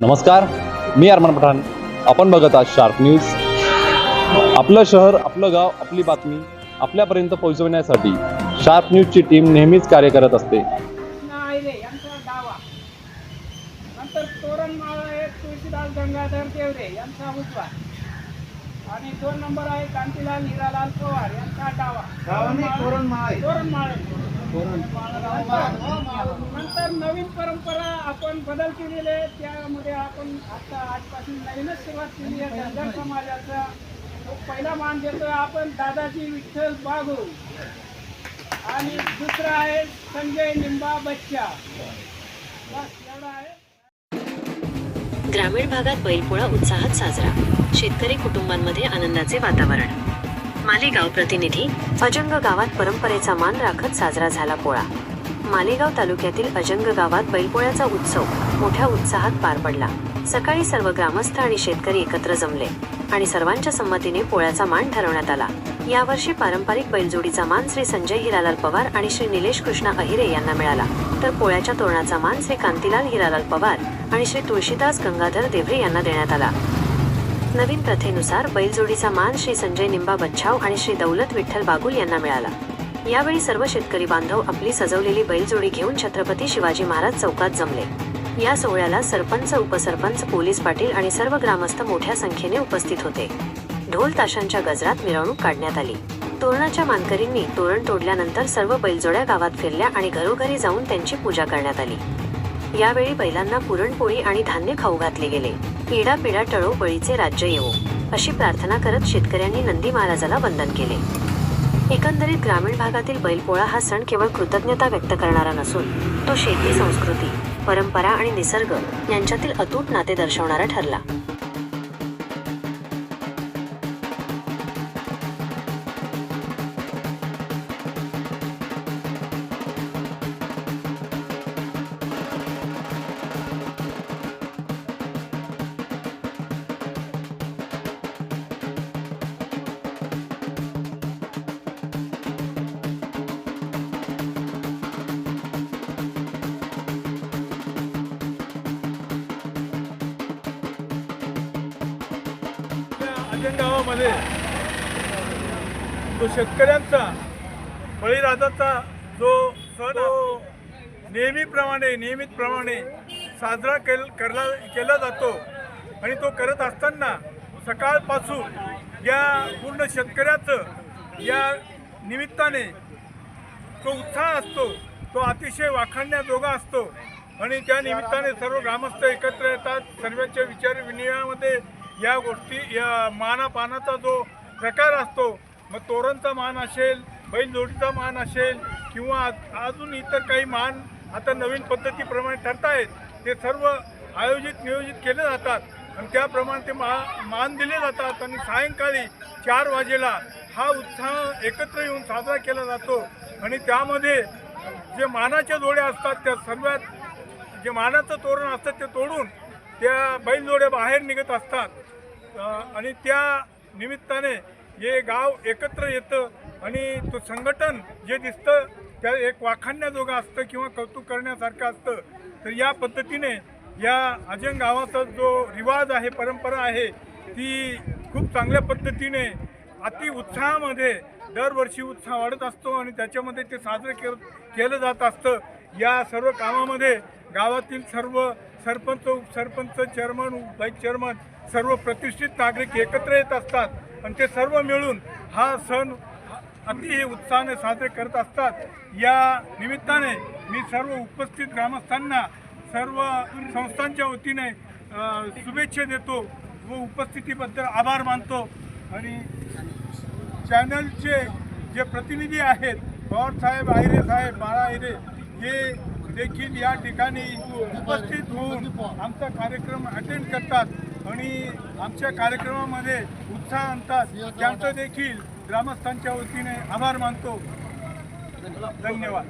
नमस्कार मी अरमान पठाण. आपण बघत आहात शार्प न्यूज आपलं शहर आपलं गाव आपली बातमी आपल्यापर्यंत पोहोचवण्यासाठी शार्प न्यूजची टीम नेहमीच कार्य करत असते. आहिले यांचा डावा नंतर तोरणमाळ आहे तुळशीदास गंगाधर देवरे यांचा उजवा आणि दोन नंबर आहे कांतीलाल हिरालाल पवार यांचा डावा तोरणमाळ नंतर नवीन परंपरा आपण बदल केलेले आहे. त्यामध्ये आपण आता आजपासून नवीनच सुरुवात केली आहे. धनगर समाजाचा तो पहिला मान देतोय आपण दादाजी विठ्ठल बागू आणि दुसरा आहे संजय निंबा बच्चा. बस एवढा आहे. ग्रामीण भागात बैलपोळा उत्साहात साजरा. शेतकरी कुटुंबांमध्ये आनंदाचे वातावरण. मालेगाव प्रतिनिधी अजंग गावात परंपरेचा मान राखत साजरा झाला पोळा. मालेगाव तालुक्यातील अजंग गावात बैलपोळ्याचा उत्सव मोठ्या उत्साहात पार पडला. सकाळी सर्व ग्रामस्थ आणि शेतकरी एकत्र जमले आणि सर्वांच्या संमतीने पोळ्याचा मान ठरवण्यात आला. यावर्षी पारंपरिक बैलजोडीचा मान श्री संजय हिरालाल पवार आणि श्री निलेश कृष्णा अहिरे यांना मिळाला. तर पोळ्याच्या तोरणाचा मान श्री कांतीलाल हिरालाल पवार आणि श्री तुळशीदास गंगाधर देवरे यांना देण्यात आला. नवीन प्रथेनुसार बैलजोडीचा मान श्री संजय निंबा बच्छाव आणि श्री दौलत विठ्ठल बागुल यांना मिळाला. यावेळी सर्व शेतकरी बांधव आपली सजवलेली बैलजोडी घेऊन छत्रपती शिवाजी महाराज चौकात जमले. या सोहळ्याला सरपंच उपसरपंच पोलीस पाटील आणि सर्व ग्रामस्थ मोठ्या संख्येने उपस्थित होते. ढोल ताशांच्या गजरात मिरवणूक काढण्यात आली. तोरणाच्या मानकरींनी तोरण तोडल्यानंतर सर्व बैलजोड्या गावात फिरल्या आणि घरोघरी जाऊन त्यांची पूजा करण्यात आली. यावेळी बैलांना पुरणपोळी आणि धान्य खाऊ घातले गेले. पिढा पिढा टळो बळीचे राज्य येवो अशी प्रार्थना करत शेतकऱ्यांनी नंदी महाराजाला वंदन केले. एकंदरीत ग्रामीण भागातील बैलपोळा हा सण केवळ कृतज्ञता व्यक्त करणारा नसून तो शेती संस्कृती परंपरा आणि निसर्ग यांच्यातील अतूट नाते दर्शवणारा ठरला. या गावामध्ये तो शेतकऱ्यांचा बळीराजाचा जो सण नेहमीप्रमाणे नियमितप्रमाणे साजरा केल करला केला जातो आणि तो करत असताना सकाळपासून या पूर्ण शेतकऱ्याचं या निमित्ताने तो उत्साह असतो तो अतिशय वाखाणण्याजोगा असतो. आणि त्या निमित्ताने सर्व ग्रामस्थ एकत्र येतात. सर्वांच्या विचार विनिमयामध्ये या गोष्टी या मानापानाचा जो प्रकार असतो मग तोरणचा मान असेल बैलजोडीचा मान असेल किंवा अजून इतर काही मान आता नवीन पद्धतीप्रमाणे ठरतायत ते सर्व आयोजित नियोजित केले जातात. आणि त्याप्रमाणे ते मा मान दिले जातात. आणि सायंकाळी चार वाजेला हा उत्साह एकत्र येऊन साजरा केला जातो. आणि त्यामध्ये जे मानाच्या जोड्या असतात त्या सर्वात जे मानाचं तोरण असतं ते तोडून त्या बैलजोड्या बाहेर निघत असतात. आणि त्या निमित्ताने हे गाव एकत्र येतं आणि तो संघटन जे दिसतं त्या एक वाखाणण्याजोगं असतं किंवा कौतुक करण्यासारखं असतं. तर या पद्धतीने या अजंग गावाचा जो रिवाज आहे परंपरा आहे ती खूप चांगल्या पद्धतीने अति उत्साहामध्ये दरवर्षी उत्साह वाढत असतो आणि त्याच्यामध्ये ते साजरे के केलं जात असतं. या सर्व कामामध्ये गावातील सर्व सरपंच उपसरपंच चेअरमन बाईक चेअरमन सर्व प्रतिष्ठित नागरिक एकत्र येत असतात. आणि ते सर्व मिळून हा सण अतिशय उत्साहाने साजरे करत असतात. या निमित्ताने मी सर्व उपस्थित ग्रामस्थांना सर्व संस्थांच्या वतीने शुभेच्छा देतो व उपस्थितीबद्दल आभार मानतो. आणि चॅनलचे जे प्रतिनिधी आहेत पवार साहेब आहिरे साहेब बाळा आहिरे हे देखील या ठिकाणी उपस्थित होऊन आमचा कार्यक्रम अटेंड करतात आणि आमच्या कार्यक्रमामध्ये उत्साह आणतात. त्यांचं देखील ग्रामस्थांच्या वतीने आभार मानतो. धन्यवाद.